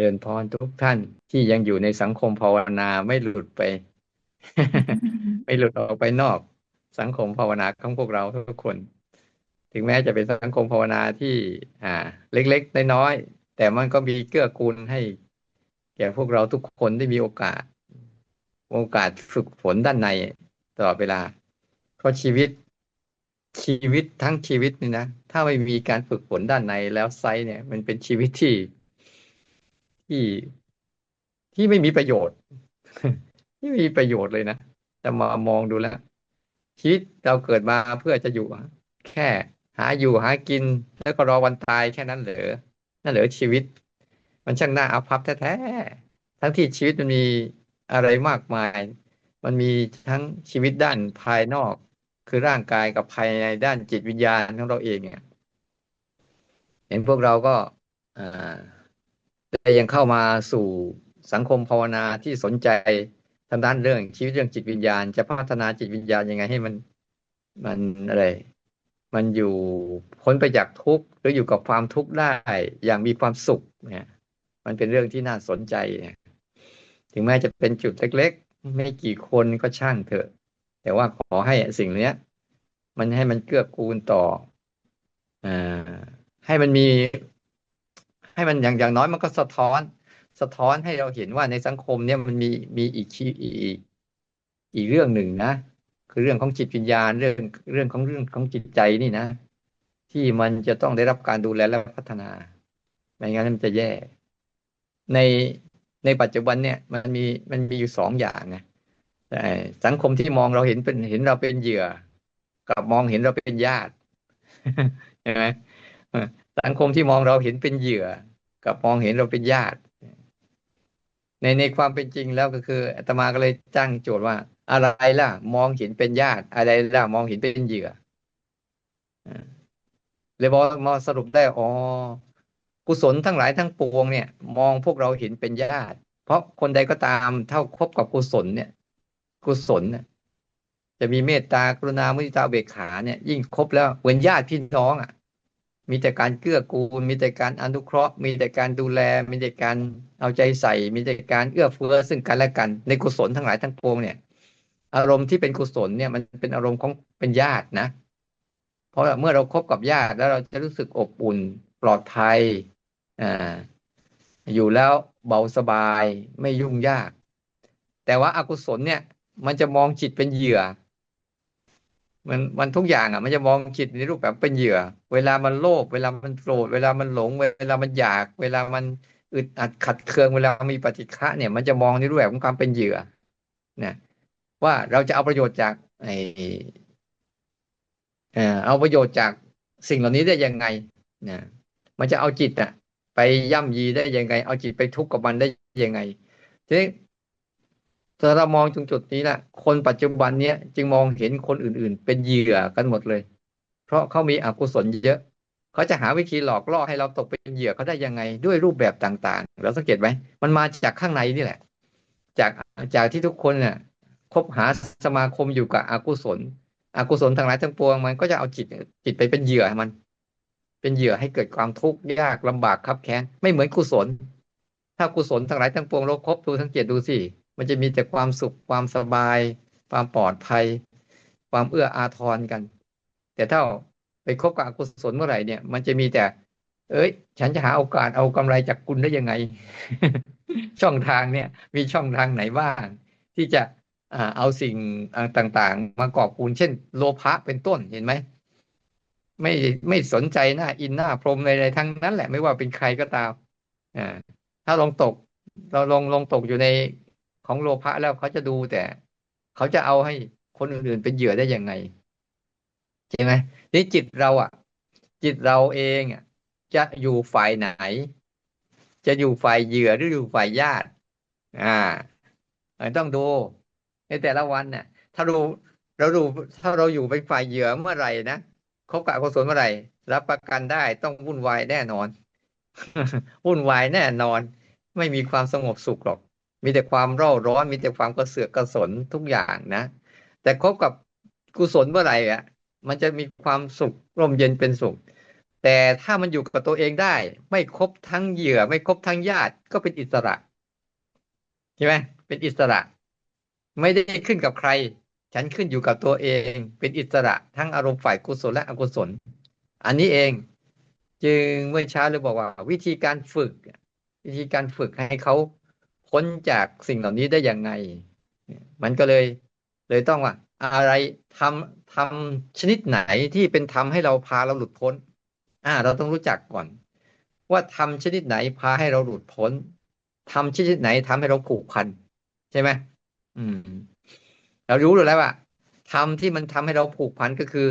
ริญพรทุกท่านที่ยังอยู่ในสังคมภาวนาไม่หลุดไป ไม่หลุดออกไปนอกสังคมภาวนาของพวกเราทุกคน ถึงแม้จะเป็นสังคมภาวนาที่ อ่า เล็กๆน้อยๆแต่มันก็มีเกื้อกูลให้แก่พวกเราทุกคนได้มีโอกาส โอกาสฝึกฝนด้านในตลอดเวลา เพราะชีวิตชีวิตทั้งชีวิตนี่นะ ถ้าไม่มีการฝึกฝนด้านในแล้วไซเนี่ย มันเป็นชีวิตที่ ที่ที่ไม่มีประโยชน์ ที่ม่มีประโยชน์เลยนะจะมามองดูแล้วชีวิตเราเกิดมาเพื่อจะอยู่ แค่หาอยู่หากิน แล้วก็รอวันตายแค่นั้นเหรอนั่นเหรอชีวิต มันช่างน่าอาภัพแท้ๆทั้งที่ชีวิตมันมีอะไรมากมาย มันมีทั้งชีวิตด้านภายนอก คือร่างกายกับภายในด้านจิตวิญญาณของเราเองเนี่ยเห็นพวกเราก็อ่า ได้ยังเข้ามาสู่สังคมภาวนาที่สนใจทางด้านเรื่องชีวิตเรื่องจิตวิญญาณ จะพัฒนาจิตวิญญาณยังไงให้มันมันอะไร มันอยู่พ้นไปจากทุกข์หรืออยู่กับความทุกข์ได้อย่างมีความสุขเนี่ยมันเป็นเรื่องที่น่าสนใจ ถึงแม้จะเป็นจุดเล็ก ๆ ไม่กี่คนก็ช่างเถอะ แต่ว่าขอให้สิ่งเนี้ย มันให้มันเกื้อกูลต่ออให้มันมี ให้มันอย่างอย่างน้อยมันก็สะท้อน สะท้อนให้เราเห็นว่าในสังคมเนี่ยมันมีมีอีกชีอีกอีกเรื่องหนึ่งนะ คือเรื่องของจิตวิญญาณเรื่องเรื่องของเรื่องของจิตใจนี่นะ ที่มันจะต้องได้รับการดูแลและพัฒนาไม่งั้นมันจะแย่ ในในปัจจุบันเนี่ยมันมีมันมีอยู่สองอย่างไงสังคมที่มองเราเห็นเป็นเห็นเราเป็นเหยื่อ กับมองเห็นเราเป็นญาติใช่ไหม สังคมที่มองเราเห็นเป็นเหยื่อ กับมองเห็นเราเป็นญาติ ในในความเป็นจริงแล้วก็คืออาตมาก็เลยจ้างโจทย์ว่า อะไรล่ะ มองเห็นเป็นญาติ อะไรล่ะ มองเห็นเป็นเหยื่อเลยบอกมาสรุปได้อ๋อกุศลทั้งหลายทั้งปวงเนี่ย มองพวกเราเห็นเป็นญาติ เพราะคนใดก็ตามเท่าคบกับกุศลเนี่ย กุศลเนี่ยจะมีเมตตากรุณามุทิตาเบกขาเนี่ย ยิ่งครบแล้วเหมือนญาติพี่น้องอะ มีแต่การเกื้อกูล มีแต่การอนุเคราะห์ มีแต่การดูแล มีแต่การเอาใจใส่ มีแต่การเอื้อเฟื้อซึ่งกันและกันในกุศลทั้งหลายทั้งปวงเนี่ย อารมณ์ที่เป็นกุศลเนี่ยมันเป็นอารมณ์ของเป็นญาตินะ เพราะเมื่อเราครบกับญาติแล้วเราจะรู้สึกอบอุ่นปลอดภัยอ่าอยู่แล้วเบาสบายไม่ยุ่งยาก แต่ว่าอากุศลเนี่ย มันจะมองจิตเป็นเหยื่อ มันมันทุกอย่างอะ มันจะมองจิตในรูปแบบเป็นเหยื่อ เวลามันโลภเวลามันโกรธเวลามันหลง เวลามันอยาก เวลามันอึดอัดขัดเคืองเวลามีปฏิฆะเนี่ยมันจะมองในรูปแบบของความเป็นเหยื่อเนี่ยว่าเราจะเอาประโยชน์จากไอเอาประโยชน์จากสิ่งเหล่านี้ได้ยังไงเนี่ยมันจะเอาจิตอะ ไปย่ำยีได้ยังไง เอาจิตไปทุกข์กับมันได้ยังไงทีนี้ ถ้าเรามองตรงจุดนี้แหละคนปัจจุบันเนี้ยจึงมองเห็นคนอื่นๆ เป็นเหยื่อกันหมดเลย เพราะเขามีอกุศลเยอะเขาจะหาวิธีหลอกล่อให้เราตกเป็นเหยื่อเขาได้ยังไงด้วยรูปแบบต่างๆ เราสังเกตไหมมันมาจากข้างในนี่แหละ จากจากที่ทุกคนเนี่ยคบหาสมาคมอยู่กับอกุศล อกุศลทั้งหลายทั้งปวงมันก็จะเอาจิตจิตไปเป็นเหยื่อมัน เป็นเหยื่อให้เกิดความทุกข์ยากลำบากครับแค้นไม่เหมือนกุศล ถ้ากุศลทั้งหลายทั้งปวงเราครบดูสังเกตดูสิ มันจะมีแต่ความสุขความสบาย ความปลอดภัย ความเอื้ออาทรกัน แต่ถ้าไปคบกับอกุศลเมื่อไหร่เนี่ยมันจะมีแต่ เอ้ย ฉันจะหาโอกาสเอากำไรจากคุณได้ยังไง ช่องทางเนี่ย มีช่องทางไหนบ้าง ที่จะเอาสิ่งต่างๆ มากอบคูณเช่น โลภะเป็นต้นเห็นไหมไม่ไม่สนใจหน้าอินหน้าพรมอะไรทั้งนั้นแหละไม่ว่าเป็นใครก็ตามอ่าถ้าลงตก เราลงลงตกอยู่ใน ของโลภะแล้วเขาจะดูแต่ เขาจะเอาให้คนอื่นๆเป็นเหยื่อได้ยังไงใช่ไหมนี่จิตเราอะ จิตเราเองอะ จะอยู่ฝ่ายไหน จะอยู่ฝ่ายเหยื่อหรืออยู่ฝ่ายญาติ อ่าต้องดูในแต่ละวันเนี่ยถ้าเราเราดูถ้าเราอยู่เป็นฝ่ายเหยื่อเมื่อไหร่นะคบกับกุศลเมื่อไหร่ รับประกันได้ต้องวุ่นวายแน่นอนวุ่นวายแน่นอน ไม่มีความสงบสุขหรอก มีแต่ความเร่าร้อน มีแต่ความกระเสือกกระสนทุกอย่างนะ แต่คบกับกุศลเมื่อไหร่อะ มันจะมีความสุขร่มเย็นเป็นสุข แต่ถ้ามันอยู่กับตัวเองได้ ไม่คบทั้งเหยื่อ ไม่คบทั้งญาติก็เป็นอิสระใช่ไหมเป็นอิสระ ไม่ได้ขึ้นกับใคร ฉันขึ้นอยู่กับตัวเอง เป็นอิสระทั้งอารมณ์ฝ่ายกุศลและอกุศล อันนี้เอง จึงเมื่อเช้าเลยบอกว่า วิธีการฝึก วิธีการฝึกให้เขา พ้นจากสิ่งเหล่านี้ได้ยังไง มันก็เลย เลยต้องว่า อะไรทำทำชนิดไหนที่เป็นทำให้เราพาเราหลุดพ้น อ่า เราต้องรู้จักก่อน ว่าทำชนิดไหนพาให้เราหลุดพ้นทำชนิดไหนทำให้เราผูกพัน ใช่ไหมอืม เรารู้แล้วว่าทำที่มันทำให้เราผูกพันก็คือ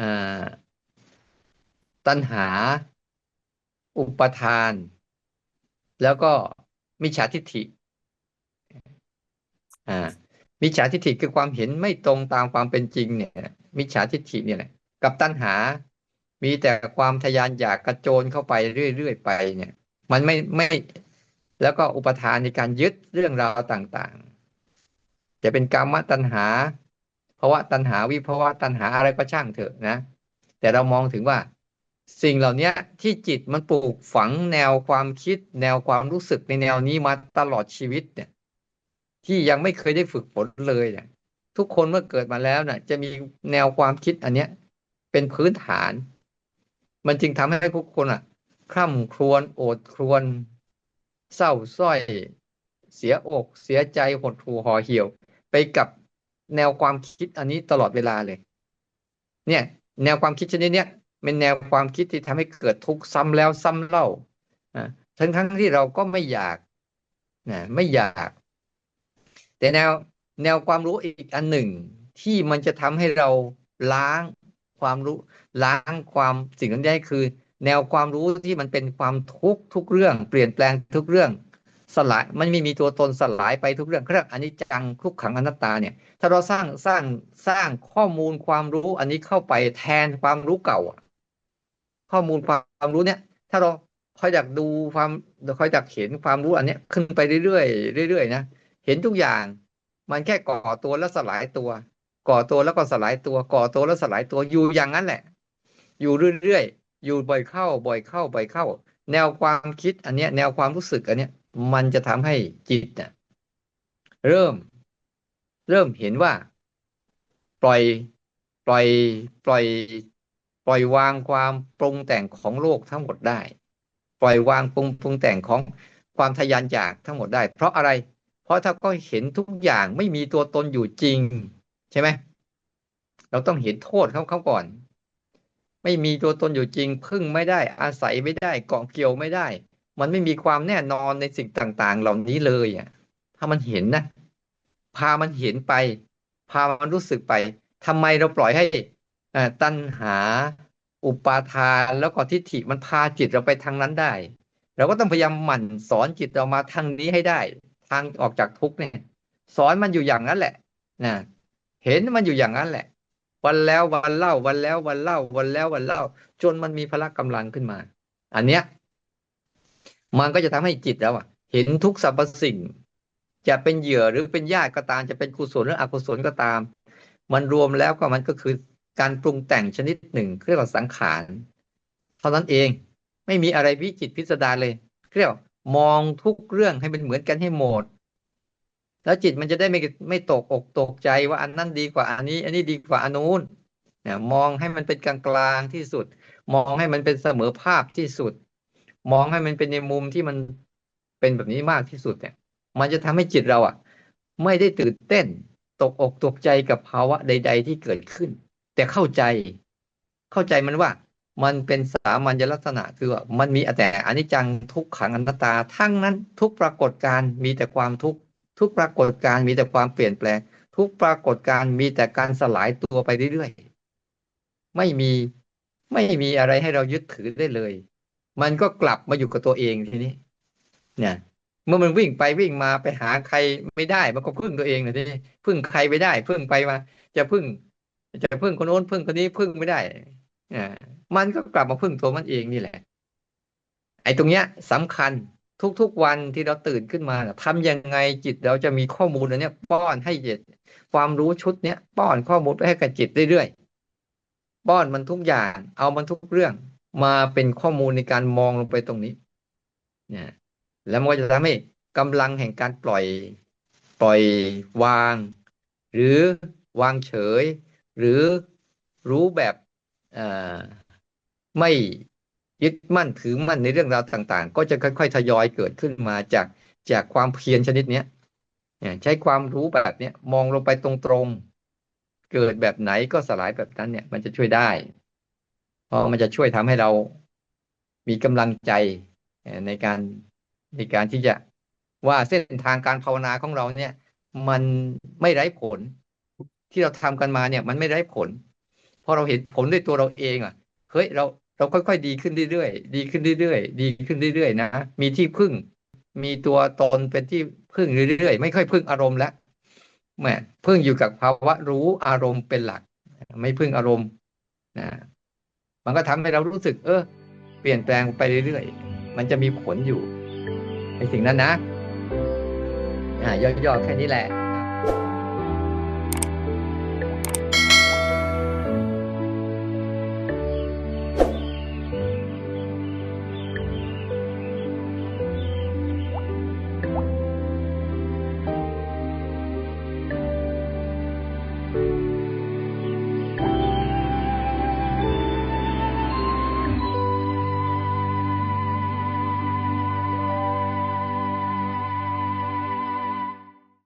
อ่าตัณหา อุปทาน แล้วก็ มิจฉาทิฏฐิอ่ามิจฉาทิฏฐิคือความเห็นไม่ตรงตามความเป็นจริงเนี่ย มิจฉาทิฏฐิเนี่ยแหละกับตัณหา มีแต่ความทยานอยากกระโจนเข้าไปเรื่อยๆไปเนี่ย มันไม่ไม่แล้วก็อุปทานในการยึดเรื่องราวต่างๆ จะเป็นกรรมตัณหาเพราะว่าตัณหาวิภาวะตัณหาอะไรก็ช่างเถอะนะ แต่เรามองถึงว่า สิ่งเหล่านี้ที่จิตมันปลูกฝังแนวความคิด แนวความรู้สึกในแนวนี้มาตลอดชีวิตเนี่ย ที่ยังไม่เคยได้ฝึกฝนเลยเนี่ย ทุกคนเมื่อเกิดมาแล้วน่ะ จะมีแนวความคิดอันเนี้ย เป็นพื้นฐาน มันจึงทำให้ทุกคนอะคร่ำครวญโอดครวญเศร้าส้อย เสียอกเสียใจหดหู่ห่อเหี่ยว ไปกับแนวความคิดอันนี้ตลอดเวลาเลย เนี่ย แนวความคิดชนิดเนี้ย เป็นแนวความคิดที่ทำให้เกิดทุกข์ซ้ำแล้วซ้ำเล่าทั้งทั้งที่เราก็ไม่อยากนะไม่อยาก แต่แนวแนวความรู้อีกอันหนึ่ง ที่มันจะทำให้เราล้างความรู้ล้างความสิ่งนั้นได้คือ แนวความรู้ที่มันเป็นความทุกทุกเรื่อง เปลี่ยนแปลงทุกเรื่องสลายมันไม่มีตัวตนสลายไปทุกเรื่องเรื่องอันนี้จังทุกขังอนัตตาเนี่ย ถ้าเราสร้างสร้างสร้างข้อมูลความรู้อันนี้เข้าไปแทนความรู้เก่า ข้อมูลความรู้เนี่ยถ้าเราคอยอยากดูความคอยอยากเห็นความรู้อันนี้ขึ้นไปเรื่อยๆเรื่อยๆนะเห็นทุกอย่าง มันแค่ก่อตัวแล้วสลายตัว ก่อตัวแล้วก็สลายตัว ก่อตัวแล้วสลายตัวอยู่อย่างนั้นแหละ อยู่เรื่อยๆอยู่บ่อยเข้า บ่อยเข้าบ่อยเข้า แนวความคิดอันเนี้ย แนวความรู้สึกอันเนี้ยมันจะทำให้จิตเนี่ยเริ่ม เริ่มเห็นว่า ปล่อย ปล่อย ปล่อย ปล่อยวางความปรุงแต่งของโลกทั้งหมดได้ ปล่อยวางปรุงปรุงแต่งของความทยานอยากทั้งหมดได้ เพราะอะไร เพราะถ้าก็เห็นทุกอย่างไม่มีตัวตนอยู่จริง ใช่ไหมเราต้องเห็นโทษเขาเขาก่อน ไม่มีตัวตนอยู่จริง พึ่งไม่ได้อาศัยไม่ได้เกาะเกี่ยวไม่ได้ มันไม่มีความแน่นอนในสิ่งต่าง ๆ เหล่านี้เลยอะถ้ามันเห็นนะพามันเห็นไป พามันรู้สึกไปทำไมเราปล่อยให้ ตัณหา อุปาทานแล้วก็ทิฏฐิมันพาจิตเราไปทางนั้นได้ เราก็ต้องพยายามหมั่นสอนจิตเรามาทางนี้ให้ได้ ทางออกจากทุกข์เนี่ย สอนมันอยู่อย่างนั้นแหละนะเห็นมันอยู่อย่างนั้นแหละ วันแล้ววันเล่าวันแล้ววันเล่าวันแล้ววันเล่า จนมันมีพละกำลังขึ้นมา อันเนี้ยมันก็จะทำให้จิตเราอะเห็นทุกสรรพสิ่ง จะเป็นเหยื่อหรือเป็นญาติก็ตาม จะเป็นกุศลหรืออกุศลก็ตาม มันรวมแล้วก็มันก็คือ การปรุงแต่งชนิดหนึ่งเรียกว่าสังขารเท่านั้นเองไม่มีอะไรวิจิตพิสดารเลยเรียกมองทุกเรื่องให้เป็นเหมือนกันให้หมด แล้วจิตมันจะได้ไม่ไม่ตกอกตกใจว่าอันนั้นดีกว่าอันนี้ อันนี้ดีกว่าอันนู้นเนี่ยมองให้มันเป็นกลางกลางที่สุด มองให้มันเป็นเสมอภาพที่สุด มองให้มันเป็นในมุมที่มันเป็นแบบนี้มากที่สุดเนี่ย มันจะทำให้จิตเราอะ ไม่ได้ตื่นเต้น ตกอกตกใจกับภาวะใด ๆ ที่เกิดขึ้น แต่เข้าใจ เข้าใจมันว่า มันเป็นสามัญลักษณะคือว่ามันมีแต่อนิจจังทุกขังอนัตตา ทั้งนั้นทุกปรากฏการมีแต่ความทุกข์ทุกปรากฏการมีแต่ความเปลี่ยนแปลง ทุกปรากฏการมีแต่การสลายตัวไปเรื่อยๆไม่มีไม่มีอะไรให้เรายึดถือได้เลย มันก็กลับมาอยู่กับตัวเองทีนี้ เนี่ย เมื่อมันวิ่งไปวิ่งมาไปหาใครไม่ได้ มันก็พึ่งตัวเองเลยทีนี้พึ่งใครไม่ได้ พึ่งไปมา จะพึ่ง จะพึ่งคนโน้นพึ่งคนนี้พึ่งไม่ได้อ่ามันก็กลับมาพึ่งตัวมันเองนี่แหละ ไอ้ตรงเนี้ยสำคัญทุกๆวันที่เราตื่นขึ้นมาทำยังไงจิตเราจะมีข้อมูลอันนี้ป้อนให้จิตความรู้ชุดเนี้ยป้อนข้อมูลไปให้กับจิตเรื่อยๆป้อนมันทุกอย่าง เอามันทุกเรื่อง มาเป็นข้อมูลในการมองลงไปตรงนี้เนี่ยแล้วมันก็จะทำให้กำลังแห่งการปล่อยปล่อยวาง หรือวางเฉย หรือรู้แบบไม่ยึดมั่นถือมั่นในเรื่องราวต่าง ๆ ก็จะค่อย ๆ ทยอยเกิดขึ้นมาจากจากความเพียรชนิดนี้ใช้ความรู้แบบนี้มองลงไปตรงๆ เกิดแบบไหนก็สลายแบบนั้นเนี่ย มันจะช่วยได้เพราะมันจะช่วยทำให้เรามีกำลังใจในการในการที่จะว่าเส้นทางการภาวนาของเราเนี่ย มันไม่ไร้ผล ที่เราทำกันมาเนี่ยมันไม่ไร้ผลพอเราเห็นผลด้วยตัวเราเองอะเฮ้ยเราเราค่อยๆดีขึ้นเรื่อยๆดีขึ้นเรื่อยๆดีขึ้นเรื่อยๆนะมีที่พึ่ง มีตัวตนเป็นที่พึ่งเรื่อยๆไม่ค่อยพึ่งอารมณ์แล้วแม่พึ่งอยู่กับภาวะรู้อารมณ์เป็นหลัก ไม่พึ่งอารมณ์นะมันก็ทำให้เรารู้สึก เออ เปลี่ยนแปลงไปเรื่อยๆมันจะมีผลอยู่ในสิ่งนั้นนะอ่าย่อๆแค่นี้แหละ